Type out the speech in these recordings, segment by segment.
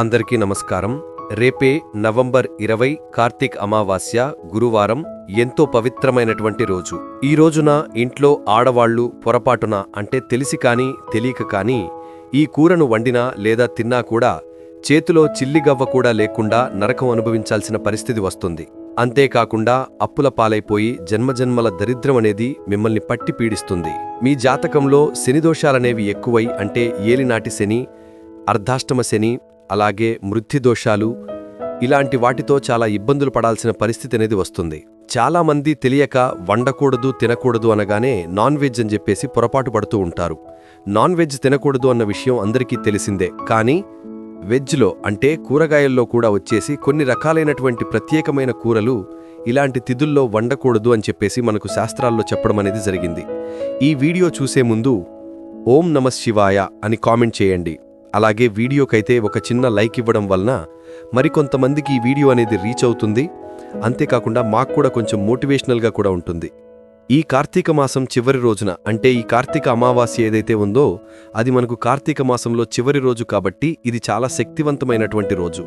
అందరికీ నమస్కారం. రేపే నవంబర్ ఇరవై కార్తీక్ అమావాస్య గురువారం ఎంతో పవిత్రమైనటువంటి రోజు. ఈ రోజున ఇంట్లో ఆడవాళ్ళు పొరపాటున అంటే తెలిసి కానీ తెలియక కానీ ఈ కూరను వండినా లేదా తిన్నా కూడా చేతిలో చిల్లిగవ్వ కూడా లేకుండా నరకం అనుభవించాల్సిన పరిస్థితి వస్తుంది. అంతేకాకుండా అప్పుల పాలైపోయి జన్మజన్మల దరిద్రమనేది మిమ్మల్ని పట్టి పీడిస్తుంది. మీ జాతకంలో శనిదోషాలనేవి ఎక్కువై అంటే ఏలినాటి శని అర్ధాష్టమ శని అలాగే మృత్యుదోషాలు ఇలాంటి వాటితో చాలా ఇబ్బందులు పడాల్సిన పరిస్థితి అనేది వస్తుంది. చాలామంది తెలియక వండకూడదు తినకూడదు అనగానే నాన్ వెజ్ అని చెప్పేసి పొరపాటు పడుతూ ఉంటారు. నాన్ వెజ్ తినకూడదు అన్న విషయం అందరికీ తెలిసిందే. కానీ వెజ్లో అంటే కూరగాయల్లో కూడా వచ్చేసి కొన్ని రకాలైనటువంటి ప్రత్యేకమైన కూరలు ఇలాంటి తిథుల్లో వండకూడదు అని చెప్పేసి మనకు శాస్త్రాల్లో చెప్పడం అనేది జరిగింది. ఈ వీడియో చూసే ముందు ఓం నమ శివాయ అని కామెంట్ చేయండి. అలాగే వీడియోకైతే ఒక చిన్న లైక్ ఇవ్వడం వలన మరికొంతమందికి ఈ వీడియో అనేది రీచ్ అవుతుంది. అంతేకాకుండా మాకు కూడా కొంచెం మోటివేషనల్గా కూడా ఉంటుంది. ఈ కార్తీక మాసం చివరి రోజున అంటే ఈ కార్తీక అమావాస్య ఏదైతే ఉందో అది మనకు కార్తీక మాసంలో చివరి రోజు కాబట్టి ఇది చాలా శక్తివంతమైనటువంటి రోజు.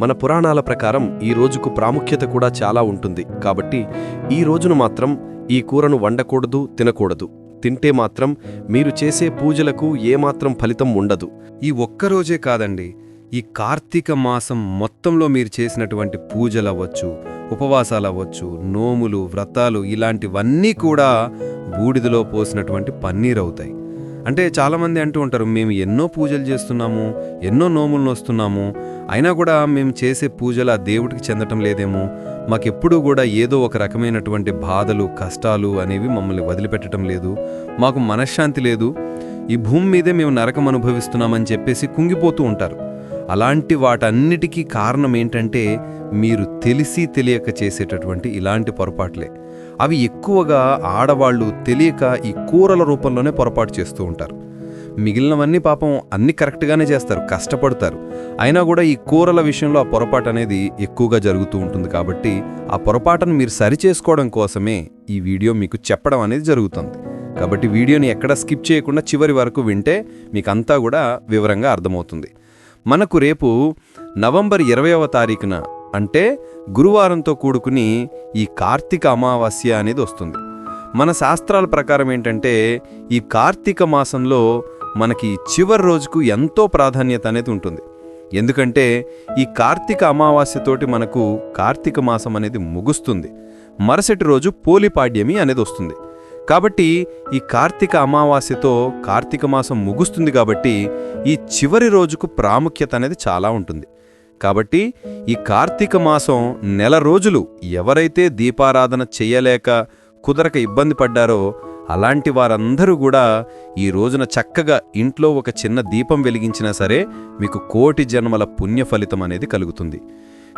మన పురాణాల ప్రకారం ఈ రోజుకు ప్రాముఖ్యత కూడా చాలా ఉంటుంది. కాబట్టి ఈ రోజును మాత్రం ఈ కూరను వండకూడదు తినకూడదు. తింటే మాత్రం మీరు చేసే పూజలకు ఏమాత్రం ఫలితం ఉండదు. ఈ ఒక్కరోజే కాదండి ఈ కార్తీక మాసం మొత్తంలో మీరు చేసినటువంటి పూజలవ్వచ్చు ఉపవాసాలవ్వచ్చు నోములు వ్రతాలు ఇలాంటివన్నీ కూడా బూడిదలో పోసినటువంటి పన్నీర్ అవుతాయి అంటే చాలామంది అంటూ ఉంటారు మేము ఎన్నో పూజలు చేస్తున్నాము ఎన్నో నోములను వస్తున్నాము అయినా కూడా మేము చేసే పూజలు ఆ దేవుడికి చెందటం లేదేమో మాకెప్పుడూ కూడా ఏదో ఒక రకమైనటువంటి బాధలు కష్టాలు అనేవి మమ్మల్ని వదిలిపెట్టడం లేదు మాకు మనశ్శాంతి లేదు ఈ భూమి మీదే మేము నరకం అనుభవిస్తున్నామని చెప్పేసి కుంగిపోతూ ఉంటారు. అలాంటి వాటన్నిటికీ కారణం ఏంటంటే మీరు తెలిసి తెలియక చేసేటటువంటి ఇలాంటి పొరపాట్లే. అవి ఎక్కువగా ఆడవాళ్ళు తెలియక ఈ కూరల రూపంలోనే పొరపాటు చేస్తూ ఉంటారు. మిగిలినవన్నీ పాపం అన్ని కరెక్ట్గానే చేస్తారు కష్టపడతారు. అయినా కూడా ఈ కూరల విషయంలో ఆ పొరపాటు అనేది ఎక్కువగా జరుగుతూ ఉంటుంది కాబట్టి ఆ పొరపాటును మీరు సరిచేసుకోవడం కోసమే ఈ వీడియో మీకు చెప్పడం అనేది జరుగుతుంది. కాబట్టి వీడియోని ఎక్కడ స్కిప్ చేయకుండా చివరి వరకు వింటే మీకంతా కూడా వివరంగా అర్థమవుతుంది. మనకు రేపు నవంబర్ ఇరవైవ తారీఖున అంటే గురువారంతో కూడుకుని ఈ కార్తీక అమావాస్య అనేది వస్తుంది. మన శాస్త్రాల ప్రకారం ఏంటంటే ఈ కార్తీక మాసంలో మనకి చివరి రోజుకు ఎంతో ప్రాధాన్యత అనేది ఉంటుంది. ఎందుకంటే ఈ కార్తీక అమావాస్యతోటి మనకు కార్తీక మాసం అనేది ముగుస్తుంది. మరుసటి రోజు పోలిపాడ్యమి అనేది వస్తుంది. కాబట్టి ఈ కార్తీక అమావాస్యతో కార్తీక మాసం ముగుస్తుంది కాబట్టి ఈ చివరి రోజుకు ప్రాముఖ్యత అనేది చాలా ఉంటుంది. కాబట్టి ఈ కార్తీక మాసం నెల రోజులు ఎవరైతే దీపారాధన చెయ్యలేక కుదరక ఇబ్బంది పడ్డారో అలాంటి వారందరూ కూడా ఈ రోజున చక్కగా ఇంట్లో ఒక చిన్న దీపం వెలిగించినా సరే మీకు కోటి జన్మల పుణ్య ఫలితం అనేది కలుగుతుంది.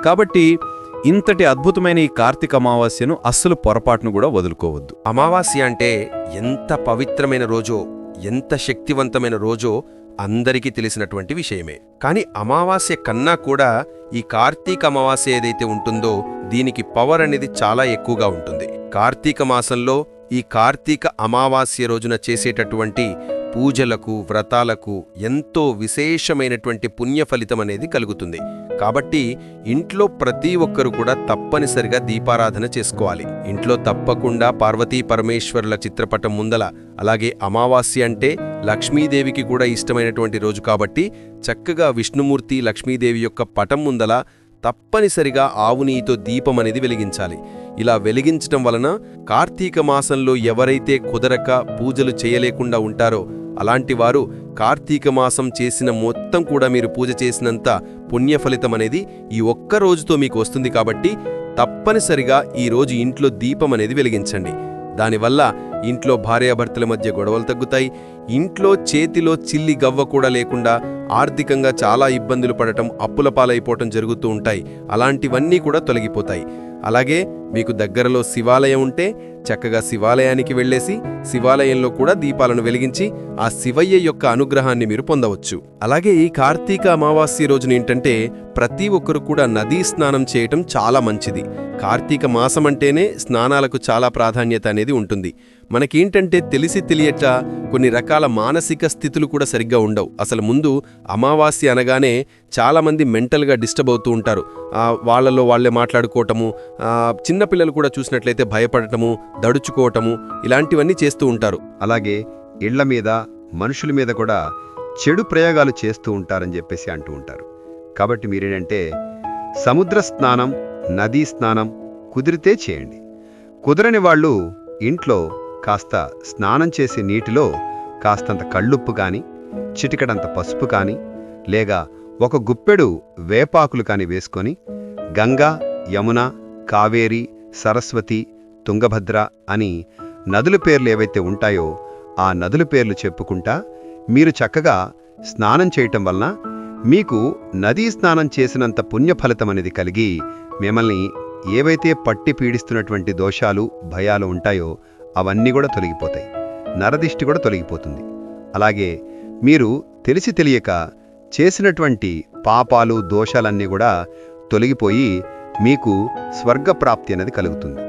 కాబట్టి ఇంతటి అద్భుతమైన ఈ కార్తీక అమావాస్యను అస్సలు పొరపాటును కూడా వదులుకోవద్దు. అమావాస్య అంటే ఎంత పవిత్రమైన రోజో ఎంత శక్తివంతమైన రోజో అందరికీ తెలిసినటువంటి విషయమే. కానీ అమావాస్య కన్నా కూడా ఈ కార్తీక అమావాస్య ఏదైతే ఉంటుందో దీనికి పవర్ అనేది చాలా ఎక్కువగా ఉంటుంది. కార్తీక మాసంలో ఈ కార్తీక అమావాస్య రోజున చేసేటటువంటి పూజలకు వ్రతాలకు ఎంతో విశేషమైనటువంటి పుణ్య ఫలితం అనేది కలుగుతుంది. కాబట్టి ఇంట్లో ప్రతి ఒక్కరు కూడా తప్పనిసరిగా దీపారాధన చేసుకోవాలి. ఇంట్లో తప్పకుండా పార్వతీ పరమేశ్వరుల చిత్రపటం ముందల అలాగే అమావాస్య అంటే లక్ష్మీదేవికి కూడా ఇష్టమైనటువంటి రోజు కాబట్టి చక్కగా విష్ణుమూర్తి లక్ష్మీదేవి యొక్క పటం ముందల తప్పనిసరిగా ఆవునీతో దీపం అనేది వెలిగించాలి. ఇలా వెలిగించటం వలన కార్తీక మాసంలో ఎవరైతే కుదరక పూజలు చేయలేకుండా ఉంటారో అలాంటి వారు కార్తీక మాసం చేసిన మొత్తం కూడా మీరు పూజ చేసినంత పుణ్యఫలితం అనేది ఈ ఒక్క రోజుతో మీకు వస్తుంది కాబట్టి తప్పనిసరిగా ఈ రోజు ఇంట్లో దీపం అనేది వెలిగించండి. దానివల్ల ఇంట్లో భార్యాభర్తల మధ్య గొడవలు తగ్గుతాయి. ఇంట్లో చేతిలో చిల్లి గవ్వ కూడా లేకుండా ఆర్థికంగా చాలా ఇబ్బందులు పడటం అప్పుల పాలైపోవటం జరుగుతూ ఉంటాయి. అలాంటివన్నీ కూడా తొలగిపోతాయి. అలాగే మీకు దగ్గరలో శివాలయం ఉంటే చక్కగా శివాలయానికి వెళ్ళేసి శివాలయంలో కూడా దీపాలను వెలిగించి ఆ శివయ్య యొక్క అనుగ్రహాన్ని మీరు పొందవచ్చు. అలాగే ఈ కార్తీక అమావాస్య రోజున ఏంటంటే ప్రతి ఒక్కరు కూడా నదీ స్నానం చేయటం చాలా మంచిది. కార్తీక మాసం అంటేనే స్నానాలకు చాలా ప్రాధాన్యత అనేది ఉంటుంది. మనకేంటంటే తెలిసి తెలియట కొన్ని రకాల మానసిక స్థితులు కూడా సరిగ్గా ఉండవు. అసలు ముందు అమావాస్య అనగానే చాలామంది మెంటల్గా డిస్టర్బ్ అవుతూ ఉంటారు. ఆ, వాళ్ళలో వాళ్ళే మాట్లాడుకోవటము చిన్నపిల్లలు కూడా చూసినట్లయితే భయపడటము దడుచుకోవటము ఇలాంటివన్నీ చేస్తూ ఉంటారు. అలాగే ఇళ్ళ మీద మనుషుల మీద కూడా చెడు ప్రయోగాలు చేస్తూ ఉంటారని చెప్పేసి అంటూ ఉంటారు. కాబట్టి మీరేంటంటే సముద్ర స్నానం నదీ స్నానం కుదిరితే చేయండి. కుదరని వాళ్ళు ఇంట్లో కాస్త స్నానం చేసే నీటిలో కాస్తంత కళ్ళుప్పు కానీ చిటికడంత పసుపు కానీ లేగా ఒక గుప్పెడు వేపాకులు కాని వేసుకొని గంగా యమున కావేరి సరస్వతి తుంగభద్ర అని నదుల పేర్లు ఏవైతే ఉంటాయో ఆ నదుల పేర్లు చెప్పుకుంటా మీరు చక్కగా స్నానం చేయటం వలన మీకు నదీ స్నానం చేసినంత పుణ్యఫలితం అనేది కలిగి మిమ్మల్ని ఏవైతే పట్టి పీడిస్తున్నటువంటి దోషాలు భయాలు ఉంటాయో అవన్నీ కూడా తొలగిపోతాయి. నరదిష్టి కూడా తొలగిపోతుంది. అలాగే మీరు తెలిసి తెలియక చేసినటువంటి పాపాలు దోషాలన్నీ కూడా తొలగిపోయి మీకు స్వర్గప్రాప్తి అనేది కలుగుతుంది.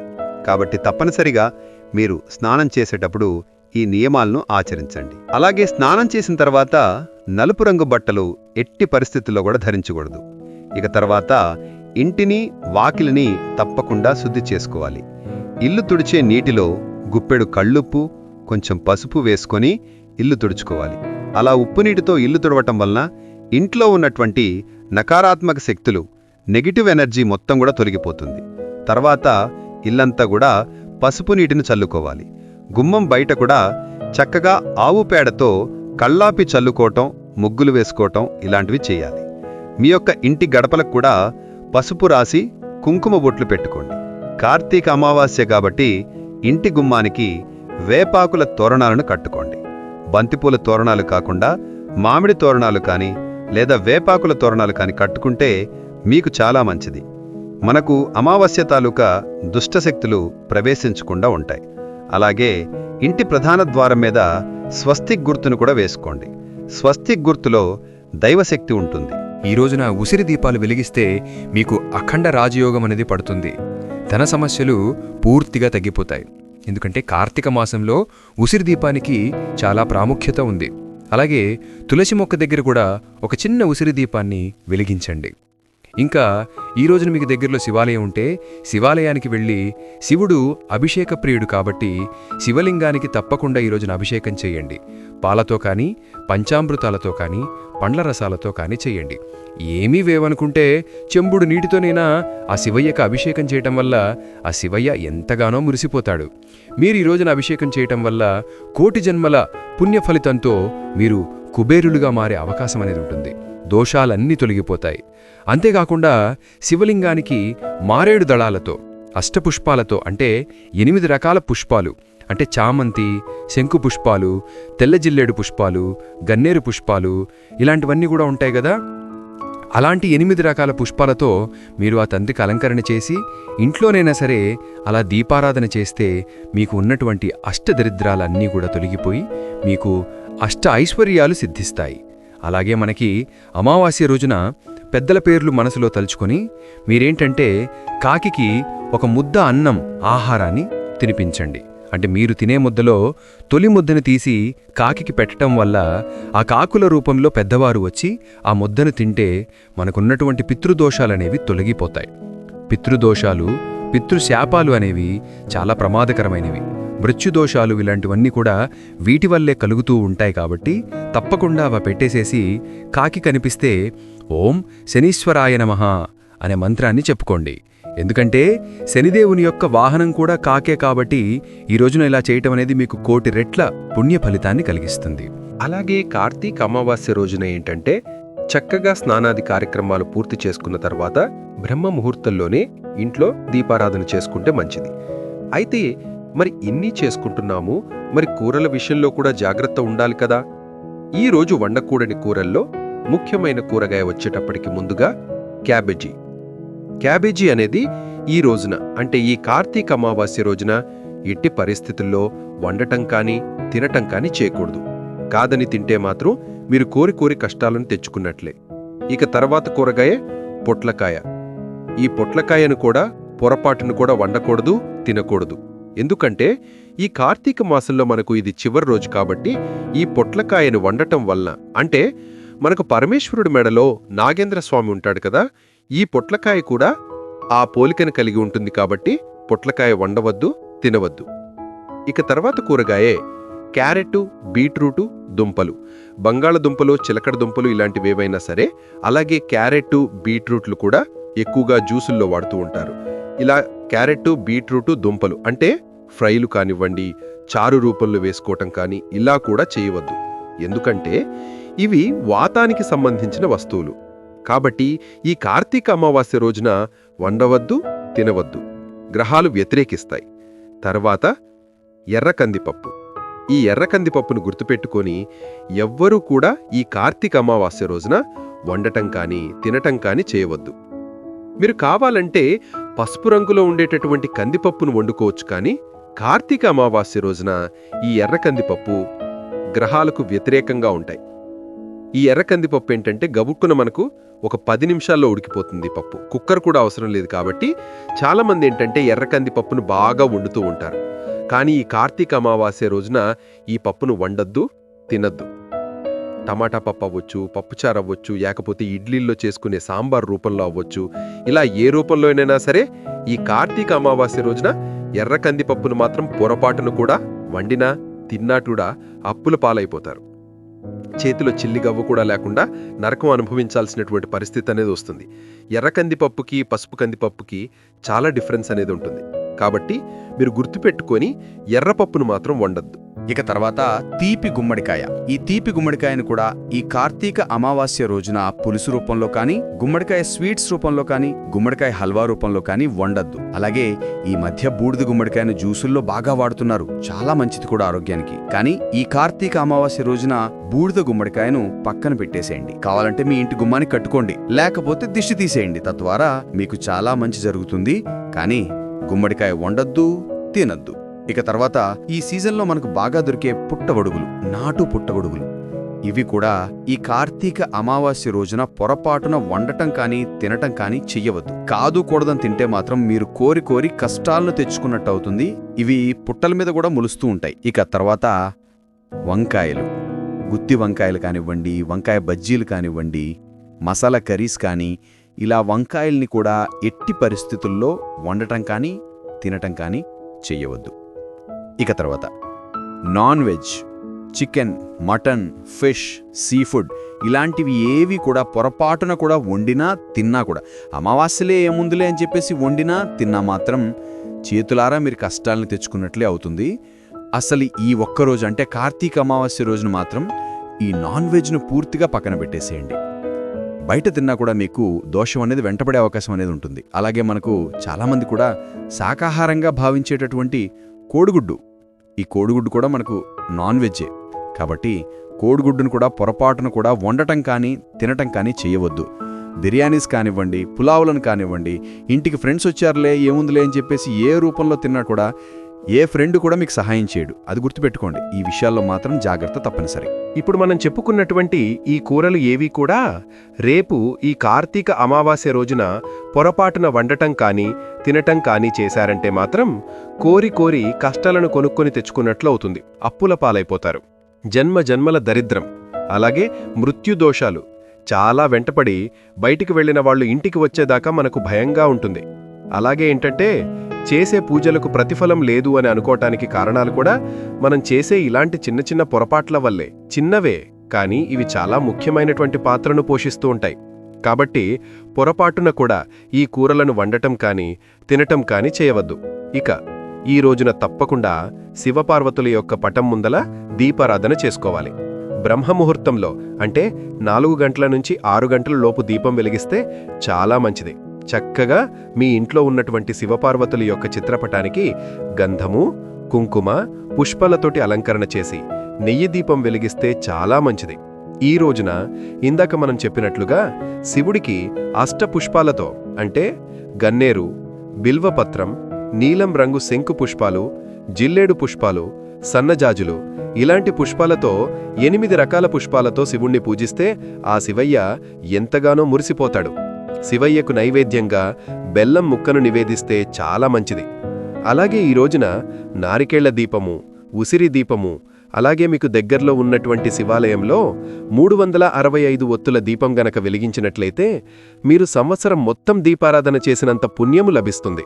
కాబట్టి తప్పనిసరిగా మీరు స్నానం చేసేటప్పుడు ఈ నియమాలను ఆచరించండి. అలాగే స్నానం చేసిన తర్వాత నలుపు రంగు బట్టలు ఎట్టి పరిస్థితుల్లో కూడా ధరించకూడదు. ఇక తర్వాత ఇంటిని వాకిలిని తప్పకుండా శుద్ధి చేసుకోవాలి. ఇల్లు తుడిచే నీటిలో గుప్పెడు కళ్ళుప్పు కొంచెం పసుపు వేసుకొని ఇల్లు తుడుచుకోవాలి. అలా ఉప్పు నీటితో ఇల్లు తుడవటం వలన ఇంట్లో ఉన్నటువంటి నకారాత్మక శక్తులు నెగిటివ్ ఎనర్జీ మొత్తం కూడా తొలగిపోతుంది. తర్వాత ఇల్లంతా కూడా పసుపు నీటిని చల్లుకోవాలి. గుమ్మం బయట కూడా చక్కగా ఆవు పేడతో కళ్ళాపి చల్లుకోవటం ముగ్గులు వేసుకోవటం ఇలాంటివి చేయాలి. మీ యొక్క ఇంటి గడపలకు కూడా పసుపు రాసి కుంకుమ బొట్లు పెట్టుకోండి. కార్తీక అమావాస్య కాబట్టి ఇంటి గుమ్మానికి వేపాకుల తోరణాలను కట్టుకోండి. బంతిపూల తోరణాలు కాకుండా మామిడి తోరణాలు కానీ లేదా వేపాకుల తోరణాలు కానీ కట్టుకుంటే మీకు చాలా మంచిది. మనకు అమావాస్య తాలూకా దుష్టశక్తులు ప్రవేశించకుండా ఉంటాయి. అలాగే ఇంటి ప్రధాన ద్వారం మీద స్వస్తిక్ గుర్తును కూడా వేసుకోండి. స్వస్తిక్ గుర్తులో దైవశక్తి ఉంటుంది. ఈ రోజున ఉసిరి దీపాలు వెలిగిస్తే మీకు అఖండ రాజయోగం అనేది పడుతుంది. ధన సమస్యలు పూర్తిగా తగ్గిపోతాయి. ఎందుకంటే కార్తీక మాసంలో ఉసిరి దీపానికి చాలా ప్రాముఖ్యత ఉంది. అలాగే తులసి మొక్క దగ్గర కూడా ఒక చిన్న ఉసిరి దీపాన్ని వెలిగించండి. ఇంకా ఈ రోజున మీకు దగ్గరలో శివాలయం ఉంటే శివాలయానికి వెళ్ళి శివుడు అభిషేక ప్రియుడు కాబట్టి శివలింగానికి తప్పకుండా ఈ రోజున అభిషేకం చేయండి. పాలతో కానీ పంచామృతాలతో కానీ పండ్ల రసాలతో కానీ చేయండి. ఏమీ వేవనుకుంటే చెంబుడు నీటితోనైనా ఆ శివయ్యకు అభిషేకం చేయటం వల్ల ఆ శివయ్య ఎంతగానో మురిసిపోతాడు. మీరు ఈ రోజున అభిషేకం చేయటం వల్ల కోటి జన్మల పుణ్య ఫలితంతో మీరు కుబేరులుగా మారే అవకాశం అనేది ఉంటుంది. దోషాలన్నీ తొలగిపోతాయి. అంతేకాకుండా శివలింగానికి మారేడు దళాలతో అష్టపుష్పాలతో అంటే ఎనిమిది రకాల పుష్పాలు అంటే చామంతి శంకు పుష్పాలు తెల్లజిల్లేడు పుష్పాలు గన్నేరు పుష్పాలు ఇలాంటివన్నీ కూడా ఉంటాయి కదా? అలాంటి ఎనిమిది రకాల పుష్పాలతో మీరు ఆ తండ్రికి అలంకరణ చేసి ఇంట్లోనైనా సరే అలా దీపారాధన చేస్తే మీకు ఉన్నటువంటి అష్టదరిద్రాలన్నీ కూడా తొలగిపోయి మీకు అష్ట ఐశ్వర్యాలు సిద్ధిస్తాయి. అలాగే మనకి అమావాస్య రోజున పెద్దల పేర్లు మనసులో తలుచుకొని మీరేంటంటే కాకికి ఒక ముద్ద అన్నం ఆహారాన్ని తినిపించండి. అంటే మీరు తినే ముద్దలో తొలి ముద్దను తీసి కాకికి పెట్టడం వల్ల ఆ కాకుల రూపంలో పెద్దవారు వచ్చి ఆ ముద్దను తింటే మనకున్నటువంటి పితృదోషాలనేవి తొలగిపోతాయి. పితృదోషాలు పితృశాపాలు అనేవి చాలా ప్రమాదకరమైనవి. మృత్యుదోషాలు ఇలాంటివన్నీ కూడా వీటి వల్లే కలుగుతూ ఉంటాయి కాబట్టి తప్పకుండా అవ పెట్టేసేసి కాకి కనిపిస్తే ఓం శనీశ్వరాయ నమ అనే మంత్రాన్ని చెప్పుకోండి. ఎందుకంటే శనిదేవుని యొక్క వాహనం కూడా కాకే కాబట్టి ఈ రోజున ఇలా చేయటం అనేది మీకు కోటి రెట్ల పుణ్య ఫలితాన్ని కలిగిస్తుంది. అలాగే కార్తీక అమావాస్య రోజున ఏంటంటే చక్కగా స్నానాది కార్యక్రమాలు పూర్తి చేసుకున్న తర్వాత బ్రహ్మ ముహూర్తంలోనే ఇంట్లో దీపారాధన చేసుకుంటే మంచిది. అయితే మరి ఇన్ని చేసుకుంటున్నాము మరి కూరల విషయంలో కూడా జాగ్రత్త ఉండాలి కదా? ఈ రోజు వండకూడని కూరల్లో ముఖ్యమైన కూరగాయ వచ్చేటప్పటికి ముందుగా క్యాబేజీ క్యాబేజీ అనేది ఈ రోజున అంటే ఈ కార్తీక అమావాస్య రోజున ఎట్టి పరిస్థితుల్లో వండటం కానీ తినటం కానీ చేయకూడదు. కాదని తింటే మాత్రం మీరు కోరి కోరి కష్టాలను తెచ్చుకున్నట్లే. ఇక తర్వాత కూరగాయ పొట్లకాయ. ఈ పొట్లకాయను కూడా పొరపాటును కూడా వండకూడదు తినకూడదు. ఎందుకంటే ఈ కార్తీక మాసంలో మనకు ఇది చివరి రోజు కాబట్టి ఈ పొట్లకాయను వండటం వలన అంటే మనకు పరమేశ్వరుడి మెడలో నాగేంద్ర స్వామి ఉంటాడు కదా ఈ పొట్లకాయ కూడా ఆ పోలికను కలిగి ఉంటుంది కాబట్టి పొట్లకాయ వండవద్దు తినవద్దు. ఇక తర్వాత కూరగాయే క్యారెట్టు బీట్రూటు దుంపలు. బంగాళదుంపలు చిలకడ దుంపలు ఇలాంటివేవైనా సరే అలాగే క్యారెట్టు బీట్రూట్లు కూడా ఎక్కువగా జ్యూసుల్లో వాడుతూ ఉంటారు. ఇలా క్యారెట్టు బీట్రూటు దుంపలు అంటే ఫ్రైలు కానివ్వండి చారు రూపంలో వేసుకోవటం కానీ ఇలా కూడా చేయవద్దు. ఎందుకంటే ఇవి వాతానికి సంబంధించిన వస్తువులు. కాబట్టి ఈ కార్తీక అమావాస్య రోజున వండవద్దు తినవద్దు. గ్రహాలు వ్యతిరేకిస్తాయి. తర్వాత ఎర్రకందిపప్పు ఈ ఎర్రకందిపప్పును గుర్తుపెట్టుకొని ఎవ్వరూ కూడా ఈ కార్తీక అమావాస్య రోజున వండటం కానీ తినటం కానీ చేయవద్దు. మీరు కావాలంటే పసుపు రంగులో ఉండేటటువంటి కందిపప్పును వండుకోవచ్చు కానీ కార్తీక అమావాస్య రోజున ఈ ఎర్రకందిపప్పు గ్రహాలకు వ్యతిరేకంగా ఉంటాయి. ఈ ఎర్రకందిపప్పు ఏంటంటే గబుక్కున మనకు ఒక పది నిమిషాల్లో ఉడికిపోతుంది పప్పు. కుక్కర్ కూడా అవసరం లేదు కాబట్టి చాలామంది ఏంటంటే ఎర్రకంది పప్పును బాగా వండుతూ ఉంటారు. కానీ ఈ కార్తీక అమావాస్య రోజున ఈ పప్పును వండద్దు తినద్దు. టమాటా పప్పు అవ్వచ్చు పప్పుచారు అవ్వచ్చు లేకపోతే ఇడ్లీల్లో చేసుకునే సాంబార్ రూపంలో అవ్వచ్చు. ఇలా ఏ రూపంలోనైనా సరే ఈ కార్తీక అమావాస్య రోజున ఎర్ర కందిపప్పును మాత్రం పొరపాటును కూడా వండినా తిన్నా కూడా అప్పుల పాలైపోతారు. చేతిలో చిల్లిగవ్వ కూడా లేకుండా నరకం అనుభవించాల్సినటువంటి పరిస్థితి అనేది వస్తుంది. ఎర్ర కందిపప్పుకి పసుపు కందిపప్పుకి చాలా డిఫరెన్స్ అనేది ఉంటుంది. కాబట్టి మీరు గుర్తుపెట్టుకొని ఎర్రపప్పును మాత్రం వండద్దు. ఇక తర్వాత తీపి గుమ్మడికాయ. ఈ తీపి గుమ్మడికాయను కూడా ఈ కార్తీక అమావాస్య రోజున పులుసు రూపంలో కానీ గుమ్మడికాయ స్వీట్స్ రూపంలో కానీ గుమ్మడికాయ హల్వా రూపంలో కానీ వండద్దు. అలాగే ఈ మధ్య బూడిద గుమ్మడికాయను జ్యూసుల్లో బాగా వాడుతున్నారు. చాలా మంచిది కూడా ఆరోగ్యానికి. కానీ ఈ కార్తీక అమావాస్య రోజున బూడిద గుమ్మడికాయను పక్కన పెట్టేసేయండి. కావాలంటే మీ ఇంటి గుమ్మానికి కట్టుకోండి. లేకపోతే దిష్టి తీసేయండి. తద్వారా మీకు చాలా మంచి జరుగుతుంది. కానీ గుమ్మడికాయ వండద్దు తినద్దు. ఇక తర్వాత ఈ సీజన్లో మనకు బాగా దొరికే పుట్టగొడుగులు నాటు పుట్టగొడుగులు. ఇవి కూడా ఈ కార్తీక అమావాస్య రోజున పొరపాటున వండటం కానీ తినటం కానీ చెయ్యవద్దు. కాదు కూడదని తింటే మాత్రం మీరు కోరి కోరి కష్టాలను తెచ్చుకున్నట్టు అవుతుంది. ఇవి పుట్టల మీద కూడా ములుస్తూ ఉంటాయి. ఇక తర్వాత వంకాయలు. గుత్తి వంకాయలు కానివ్వండి వంకాయ బజ్జీలు కానివ్వండి మసాలా కర్రీస్ కానీ ఇలా వంకాయల్ని కూడా ఎట్టి పరిస్థితుల్లో వండటం కానీ తినటం కానీ చెయ్యవద్దు. ఇక తర్వాత. Non veg chicken mutton fish seafood ఇలాంటివి ఏవి కూడా పొరపాటున కూడా వండినా తిన్నా కూడా. అమావాస్యలే ఏముందిలే అని చెప్పేసి వండినా తిన్నా మాత్రం చేతులారా మీరు కష్టాలను తెచ్చుకున్నట్లే అవుతుంది. అసలు ఈ ఒక్కరోజు అంటే కార్తీక అమావాస్య రోజున మాత్రం ఈ నాన్ వెజ్ను పూర్తిగా పక్కన పెట్టేసేయండి. బయట తిన్నా కూడా మీకు దోషం అనేది వెంటబడే అవకాశం అనేది ఉంటుంది. అలాగే మనకు చాలామంది కూడా శాకాహారంగా భావించేటటువంటి కోడిగుడ్డు ఈ కోడిగుడ్డు కూడా మనకు నాన్ వెజ్జే కాబట్టి కోడిగుడ్డును కూడా పొరపాటును కూడా వండటం కానీ తినటం కానీ చేయవద్దు. బిర్యానీస్ కానివ్వండి పులావులను కానివ్వండి ఇంటికి ఫ్రెండ్స్ వచ్చారులే ఏముందిలే అని చెప్పేసి ఏ రూపంలో తిన్నా కూడా ఏ ఫ్రెండ్ కూడా మీకు సహాయం చేయడు. అది గుర్తుపెట్టుకోండి. ఈ విషయాల్లో మాత్రం జాగ్రత్త తప్పనిసరి. ఇప్పుడు మనం చెప్పుకున్నటువంటి ఈ కూరలు ఏవి కూడా రేపు ఈ కార్తీక అమావాస్య రోజున పొరపాటున వండటం కానీ తినటం కానీ చేశారంటే మాత్రం కోరి కోరి కష్టాలను కొనుక్కొని తెచ్చుకున్నట్లు అవుతుంది. అప్పుల పాలైపోతారు. జన్మ జన్మల దరిద్రం. అలాగే మృత్యుదోషాలు చాలా వెంటపడి బయటికి వెళ్ళిన వాళ్ళు ఇంటికి వచ్చేదాకా మనకు భయంగా ఉంటుంది. అలాగే ఏంటంటే చేసే పూజలకు ప్రతిఫలం లేదు అని అనుకోవటానికి కారణాలు కూడా మనం చేసే ఇలాంటి చిన్న చిన్న పొరపాట్ల వల్లే. చిన్నవే కానీ ఇవి చాలా ముఖ్యమైనటువంటి పాత్రను పోషిస్తూ ఉంటాయి. కాబట్టి పొరపాటున కూడా ఈ కూరలను వండటం కానీ తినటం కానీ చేయవద్దు. ఇక ఈ రోజున తప్పకుండా శివపార్వతుల యొక్క పటం ముందల దీపారాధన చేసుకోవాలి. బ్రహ్మముహూర్తంలో అంటే నాలుగు గంటల నుంచి ఆరు గంటల లోపు దీపం వెలిగిస్తే చాలా మంచిది. చక్కగా మీ ఇంట్లో ఉన్నటువంటి శివపార్వతుల యొక్క చిత్రపటానికి గంధము కుంకుమ పుష్పాలతోటి అలంకరణ చేసి నెయ్యి దీపం వెలిగిస్తే చాలా మంచిది. ఈ రోజున ఇందాక మనం చెప్పినట్లుగా శివుడికి అష్టపుష్పాలతో అంటే గన్నేరు బిల్వపత్రం నీలం రంగు శంకు పుష్పాలు జిల్లేడు పుష్పాలు సన్నజాజులు ఇలాంటి పుష్పాలతో ఎనిమిది రకాల పుష్పాలతో శివుణ్ణి పూజిస్తే ఆ శివయ్య ఎంతగానో మురిసిపోతాడు. శివయ్యకు నైవేద్యంగా బెల్లం ముక్కను నివేదిస్తే చాలా మంచిది. అలాగే ఈ రోజున నారికేళ్ళ దీపము ఉసిరి దీపము అలాగే మీకు దగ్గరలో ఉన్నటువంటి శివాలయంలో మూడు వందల అరవై ఐదు ఒత్తుల దీపం గనక వెలిగించినట్లయితే మీరు సంవత్సరం మొత్తం దీపారాధన చేసినంత పుణ్యము లభిస్తుంది.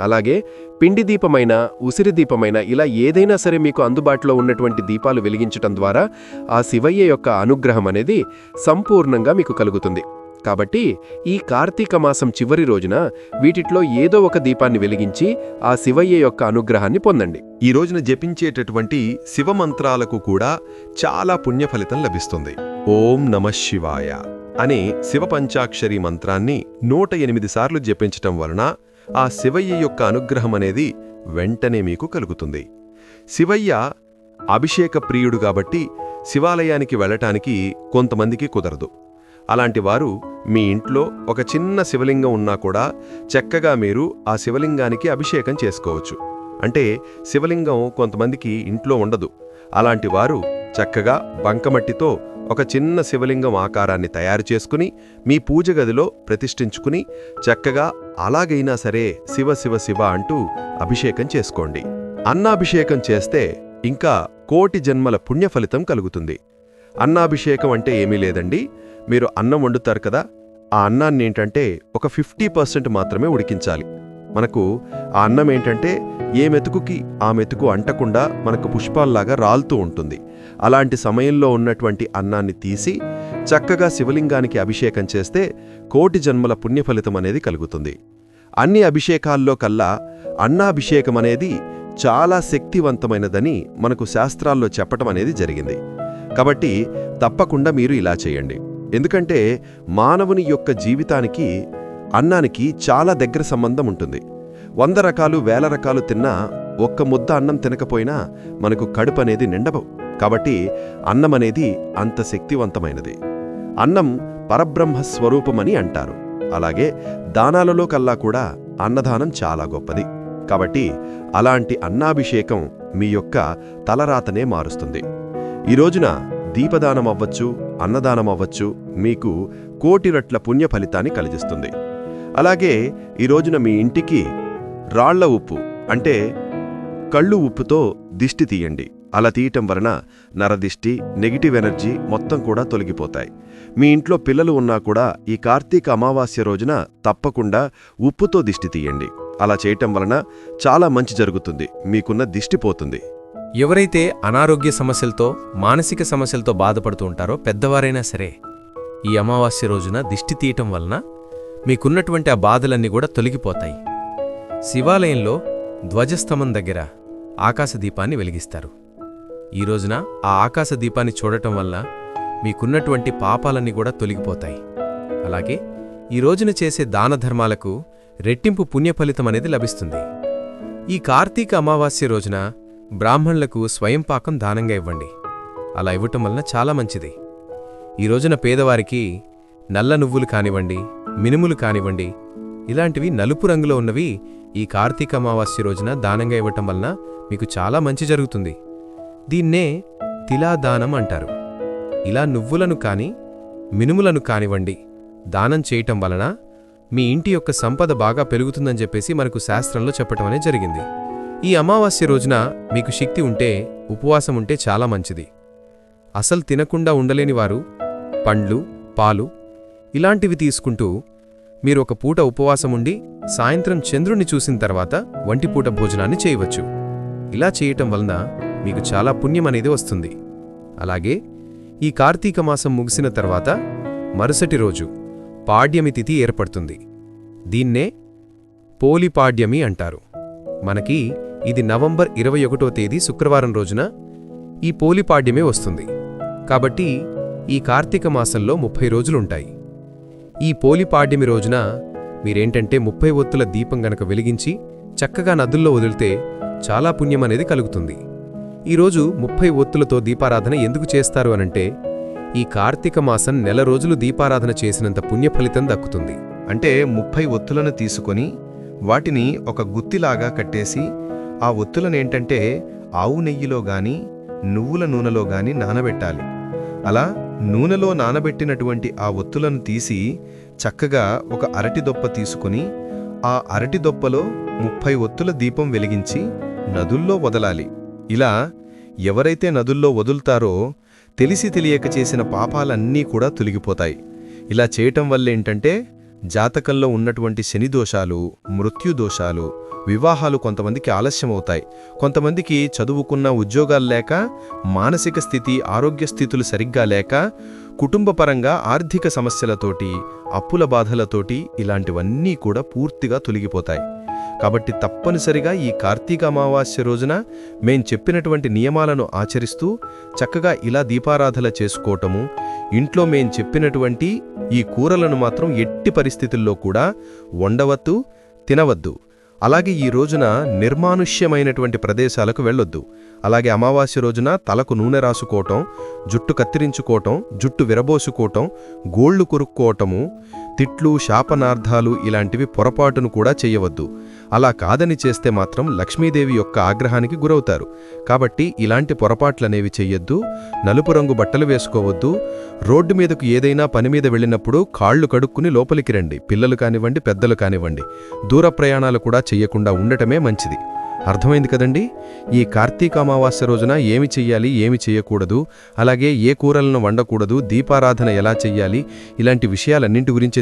అలాగే పిండి దీపమైన ఉసిరి దీపమైన ఇలా ఏదైనా సరే మీకు అందుబాటులో ఉన్నటువంటి దీపాలు వెలిగించటం ద్వారా ఆ శివయ్య యొక్క అనుగ్రహం అనేది సంపూర్ణంగా మీకు కలుగుతుంది. కాబట్టి ఈ కార్తీక మాసం చివరి రోజున వీటిట్లో ఏదో ఒక దీపాన్ని వెలిగించి ఆ శివయ్య యొక్క అనుగ్రహాన్ని పొందండి. ఈ రోజున జపించేటటువంటి శివమంత్రాలకు కూడా చాలా పుణ్య ఫలితం లభిస్తుంది. ఓం నమ శివాయ అనే శివపంచాక్షరి మంత్రాన్ని నూట ఎనిమిది సార్లు జపించటం వలన ఆ శివయ్య యొక్క అనుగ్రహం అనేది వెంటనే మీకు కలుగుతుంది. శివయ్య అభిషేక ప్రియుడు కాబట్టి శివాలయానికి వెళ్ళటానికి కొంతమందికి కుదరదు. అలాంటి వారు మీ ఇంట్లో ఒక చిన్న శివలింగం ఉన్నా కూడా చక్కగా మీరు ఆ శివలింగానికి అభిషేకం చేసుకోవచ్చు. అంటే శివలింగం కొంతమందికి ఇంట్లో ఉండదు. అలాంటి వారు చక్కగా బంకమట్టితో ఒక చిన్న శివలింగం ఆకారాన్ని తయారు చేసుకుని మీ పూజ గదిలో ప్రతిష్ఠించుకుని చక్కగా అలాగైనా సరే శివ శివ శివ అంటూ అభిషేకం చేసుకోండి. అన్నాభిషేకం చేస్తే ఇంకా కోటి జన్మల పుణ్యఫలితం కలుగుతుంది. అన్నాభిషేకం అంటే ఏమీ లేదండి. మీరు అన్నం వండుతారు కదా ఆ అన్నాన్ని ఏంటంటే ఒక ఫిఫ్టీ పర్సెంట్ మాత్రమే ఉడికించాలి. మనకు ఆ అన్నం ఏంటంటే ఏ మెతుకుకి ఆ మెతుకు అంటకుండా మనకు పుష్పాల్లాగా రాలుతూ ఉంటుంది. అలాంటి సమయంలో ఉన్నటువంటి అన్నాన్ని తీసి చక్కగా శివలింగానికి అభిషేకం చేస్తే కోటి జన్మల పుణ్యఫలితం అనేది కలుగుతుంది. అన్ని అభిషేకాల్లో కల్లా అన్నాభిషేకం అనేది చాలా శక్తివంతమైనదని మనకు శాస్త్రాల్లో చెప్పటం అనేది జరిగింది. కాబట్టి తప్పకుండా మీరు ఇలా చేయండి. ఎందుకంటే మానవుని యొక్క జీవితానికి అన్నానికి చాలా దగ్గర సంబంధం ఉంటుంది. వంద రకాలు వేల రకాలు తిన్నా ఒక్క ముద్ద అన్నం తినకపోయినా మనకు కడుపు అనేది నిండవు కాబట్టి అన్నం అనేది అంత శక్తివంతమైనది. అన్నం పరబ్రహ్మ స్వరూపమని అంటారు. అలాగే దానాలలో కల్లా కూడా అన్నదానం చాలా గొప్పది. కాబట్టి అలాంటి అన్నాభిషేకం మీ యొక్క తలరాతనే మారుస్తుంది. ఈ రోజున దీపదానం అవ్వచ్చు అన్నదానం అవ్వచ్చు మీకు కోటి రెట్ల పుణ్య ఫలితాన్ని కలిగిస్తుంది. అలాగే ఈ రోజున మీ ఇంటికి రాళ్ళ ఉప్పు అంటే కళ్ళు ఉప్పుతో దిష్టి తీయండి. అలా తీయటం వలన నరదిష్టి నెగిటివ్ ఎనర్జీ మొత్తం కూడా తొలగిపోతాయి. మీ ఇంట్లో పిల్లలు ఉన్నా కూడా ఈ కార్తీక అమావాస్య రోజున తప్పకుండా ఉప్పుతో దిష్టి తీయండి. అలా చేయటం వలన చాలా మంచి జరుగుతుంది. మీకున్న దిష్టి పోతుంది. ఎవరైతే అనారోగ్య సమస్యలతో మానసిక సమస్యలతో బాధపడుతూ ఉంటారో పెద్దవారైనా సరే ఈ అమావాస్య రోజున దిష్టి తీయటం వలన మీకున్నటువంటి ఆ బాధలన్నీ కూడా తొలగిపోతాయి. శివాలయంలో ధ్వజస్తంభం దగ్గర ఆకాశదీపాన్ని వెలిగిస్తారు. ఈ రోజున ఆ ఆకాశదీపాన్ని చూడటం వల్ల మీకున్నటువంటి పాపాలన్నీ కూడా తొలగిపోతాయి. అలాగే ఈ రోజున చేసే దాన ధర్మాలకు రెట్టింపు పుణ్యఫలితం అనేది లభిస్తుంది. ఈ కార్తీక అమావాస్య రోజున బ్రాహ్మణులకు స్వయం పాకం దానంగా ఇవ్వండి. అలా ఇవ్వటం వలన చాలా మంచిది. ఈ రోజున పేదవారికి నల్ల నువ్వులు కానివ్వండి మినుములు కానివ్వండి ఇలాంటివి నలుపు రంగులో ఉన్నవి ఈ కార్తీక అమావాస్య రోజున దానంగా ఇవ్వటం వలన మీకు చాలా మంచి జరుగుతుంది. దీన్నే తిలాదానం అంటారు. ఇలా నువ్వులను కాని మినుములను కానివ్వండి దానం చేయటం వలన మీ ఇంటి యొక్క సంపద బాగా పెరుగుతుందని చెప్పేసి మనకు శాస్త్రంలో చెప్పటం అనేది జరిగింది. ఈ అమావాస్య రోజున మీకు శక్తి ఉంటే ఉపవాసం ఉంటే చాలా మంచిది. అసలు తినకుండా ఉండలేని వారు పండ్లు పాలు ఇలాంటివి తీసుకుంటూ మీరు ఒక పూట ఉపవాసం ఉండి సాయంత్రం చంద్రుణ్ణి చూసిన తర్వాత వంటిపూట భోజనాన్ని చేయవచ్చు. ఇలా చేయటం వలన మీకు చాలా పుణ్యం అనేది వస్తుంది. అలాగే ఈ కార్తీక మాసం ముగిసిన తర్వాత మరుసటి రోజు పాడ్యమి తిథి ఏర్పడుతుంది. దీన్నే పోలిపాడ్యమి అంటారు. మనకి ఇది నవంబర్ ఇరవై ఒకటో తేదీ శుక్రవారం రోజున ఈ పోలిపాడ్యమే వస్తుంది. కాబట్టి ఈ కార్తీక మాసంలో ముప్పై రోజులుంటాయి. ఈ పోలిపాడ్యమి రోజున మీరేంటంటే ముప్పై ఒత్తుల దీపం గనక వెలిగించి చక్కగా నదుల్లో వదిలితే చాలా పుణ్యం అనేది కలుగుతుంది. ఈరోజు ముప్పై ఒత్తులతో దీపారాధన ఎందుకు చేస్తారు అనంటే ఈ కార్తీక మాసం నెల రోజులు దీపారాధన చేసినంత పుణ్యఫలితం దక్కుతుంది. అంటే ముప్పై ఒత్తులను తీసుకొని వాటిని ఒక గుత్తిలాగా కట్టేసి ఆ ఒత్తులనేంటంటే ఆవు నెయ్యిలో గాని నువ్వుల నూనెలో గాని నానబెట్టాలి. అలా నూనెలో నానబెట్టినటువంటి ఆ ఒత్తులను తీసి చక్కగా ఒక అరటి దొప్ప తీసుకొని ఆ అరటి దొప్పలో ముప్పై ఒత్తుల దీపం వెలిగించి నదుల్లో వదలాలి. ఇలా ఎవరైతే నదుల్లో వదులుతారో తెలిసి తెలియక చేసిన పాపాలన్నీ కూడా తొలగిపోతాయి. ఇలా చేయటం వల్ల ఏంటంటే జాతకంలో ఉన్నటువంటి శని దోషాలు మృత్యు దోషాలు వివాహాలు కొంతమందికి ఆలస్యమవుతాయి. కొంతమందికి చదువుకున్న ఉద్యోగాలు లేక మానసిక స్థితి ఆరోగ్య స్థితులు సరిగ్గా లేక కుటుంబపరంగా ఆర్థిక సమస్యలతోటి అప్పుల బాధలతోటి ఇలాంటివన్నీ కూడా పూర్తిగా తొలగిపోతాయి. కాబట్టి తప్పనిసరిగా ఈ కార్తీక అమావాస్య రోజున మేం చెప్పినటువంటి నియమాలను ఆచరిస్తూ చక్కగా ఇలా దీపారాధన చేసుకోవటము ఇంట్లో మేం చెప్పినటువంటి ఈ కూరలను మాత్రం ఎట్టి పరిస్థితుల్లో కూడా వండవద్దు తినవద్దు. అలాగే ఈ రోజున నిర్మానుష్యమైనటువంటి ప్రదేశాలకు వెళ్ళొద్దు. అలాగే అమావాస్య రోజున తలకు నూనె రాసుకోవటం జుట్టు కత్తిరించుకోవటం జుట్టు విరబోసుకోవటం గోళ్ళు కొరుక్కోవటము తిట్లు శాపనార్థాలు ఇలాంటివి పొరపాటును కూడా చెయ్యవద్దు అలా కాదని చేస్తే మాత్రం లక్ష్మీదేవి యొక్క ఆగ్రహానికి గురవుతారు. కాబట్టి ఇలాంటి పొరపాట్లనేవి చెయ్యొద్దు నలుపు రంగు బట్టలు వేసుకోవద్దు. రోడ్డు మీదకు ఏదైనా పని మీద వెళ్ళినప్పుడు కాళ్ళు కడుక్కుని లోపలికి రండి. పిల్లలు కానివ్వండి పెద్దలు కానివ్వండి. దూర ప్రయాణాలు కూడా చెయ్యకుండా ఉండటమే మంచిది. అర్థమైంది కదండి? ఈ కార్తీక అమావాస్య రోజున ఏమి చెయ్యాలి ఏమి చెయ్యకూడదు అలాగే ఏ కూరలను వండకూడదు దీపారాధన ఎలా చెయ్యాలి ఇలాంటి విషయాలన్నింటి గురించి